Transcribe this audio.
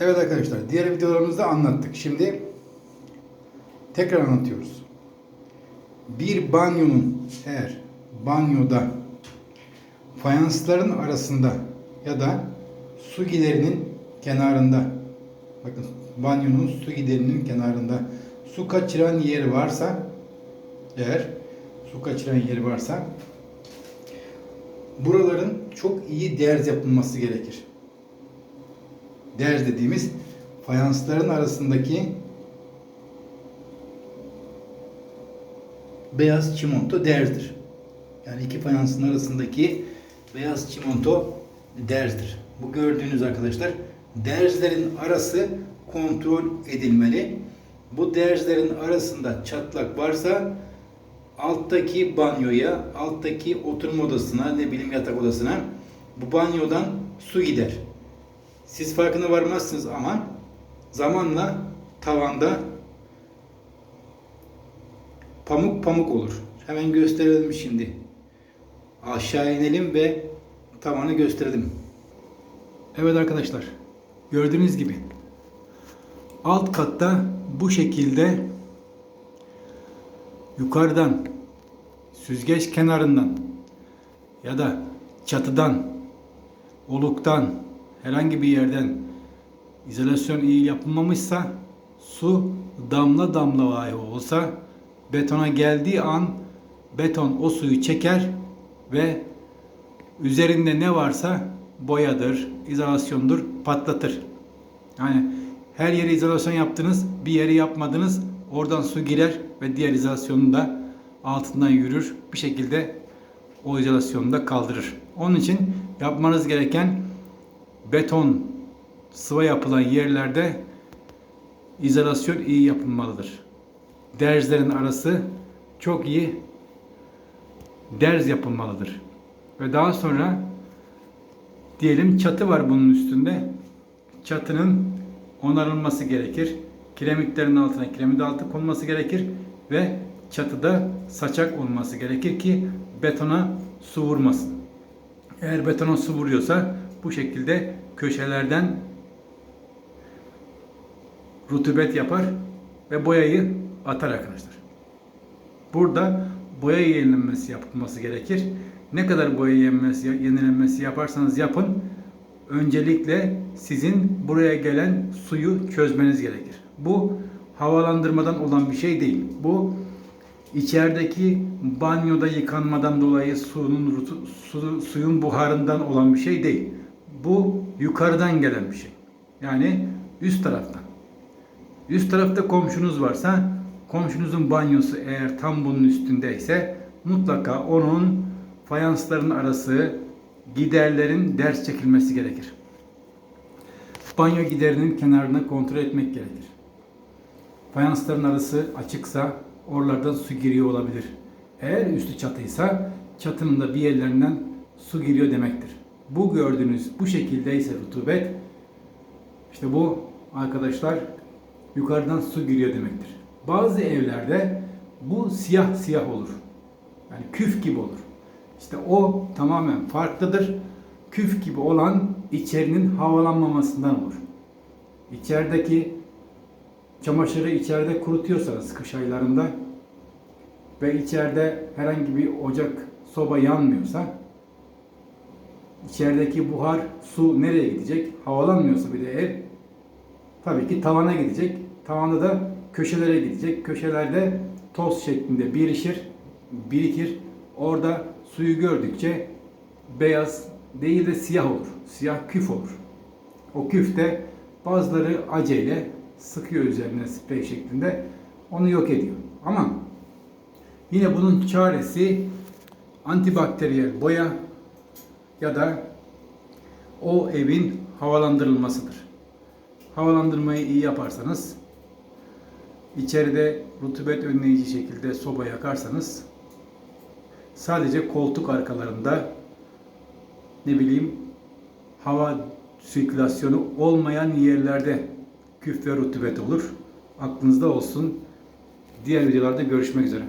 Evet arkadaşlar, diğer videolarımızda anlattık. Şimdi tekrar anlatıyoruz. Bir banyonun eğer banyoda fayansların arasında ya da su giderinin kenarında bakın banyonun su giderinin kenarında su kaçıran yeri varsa eğer su kaçıran yeri varsa buraların çok iyi derz yapılması gerekir. Derz dediğimiz fayansların arasındaki beyaz çimento derzdir. Yani iki fayansın arasındaki beyaz çimento derzdir. Bu gördüğünüz arkadaşlar derzlerin arası kontrol edilmeli. Bu derzlerin arasında çatlak varsa alttaki banyoya, alttaki oturma odasına, ne bileyim yatak odasına bu banyodan su gider. Siz farkına varmazsınız ama zamanla tavanda pamuk pamuk olur. Hemen gösterelim şimdi. Aşağı inelim ve tavanı gösterelim. Evet arkadaşlar. Gördüğünüz gibi alt katta bu şekilde yukarıdan süzgeç kenarından ya da çatıdan oluktan herhangi bir yerden izolasyon iyi yapılmamışsa su damla damla dahi olsa betona geldiği an beton o suyu çeker ve üzerinde ne varsa boyadır, izolasyondur patlatır. Yani her yere izolasyon yaptınız, bir yeri yapmadınız. Oradan su girer ve diğer izolasyonu da altından yürür. Bir şekilde o izolasyonu da kaldırır. Onun için yapmanız gereken beton sıva yapılan yerlerde izolasyon iyi yapılmalıdır. Derzlerin arası çok iyi derz yapılmalıdır. Ve daha sonra diyelim çatı var bunun üstünde. Çatının onarılması gerekir. Kiremitlerin altına kiremit altı konması gerekir ve çatıda saçak olması gerekir ki betona su vurmasın. Eğer betona su vuruyorsa bu şekilde köşelerden rutubet yapar ve boyayı atar arkadaşlar. Burada boya yenilenmesi yapılması gerekir. Ne kadar boya yenilmesi, yenilenmesi yaparsanız yapın. Öncelikle sizin buraya gelen suyu çözmeniz gerekir. Bu havalandırmadan olan bir şey değil. Bu içerideki banyoda yıkanmadan dolayı suyun su, suyun buharından olan bir şey değil. Bu yukarıdan gelen bir şey. Yani üst taraftan. Üst tarafta komşunuz varsa komşunuzun banyosu eğer tam bunun üstündeyse mutlaka onun fayansların arası giderlerin ders çekilmesi gerekir. Banyo giderinin kenarını kontrol etmek gerekir. Fayansların arası açıksa oralardan su giriyor olabilir. Eğer üstü çatıysa çatının da bir yerlerinden su giriyor demektir. Bu gördüğünüz bu şekildeyse rutubet işte bu arkadaşlar yukarıdan su giriyor demektir. Bazı evlerde bu siyah siyah olur. Yani küf gibi olur. İşte o tamamen farklıdır. Küf gibi olan içerinin havalanmamasından olur. İçerideki çamaşırı içeride kurutuyorsanız kış aylarında ve içeride herhangi bir ocak, soba yanmıyorsa içerideki buhar, su nereye gidecek? Havalanmıyorsa bir de ev tabii ki tavana gidecek. Tavanda da köşelere gidecek. Köşelerde toz şeklinde birişir, birikir. Orada suyu gördükçe beyaz değil de siyah olur. Siyah küf olur. O küf de bazıları aceyle sıkıyor üzerine sprey şeklinde. Onu yok ediyor. Ama yine bunun çaresi antibakteriyel boya ya da o evin havalandırılmasıdır. Havalandırmayı iyi yaparsanız içeride rutubet önleyici şekilde soba yakarsanız sadece koltuk arkalarında ne bileyim hava sirkülasyonu olmayan yerlerde küf ve rutubet olur. Aklınızda olsun. Diğer videolarda görüşmek üzere.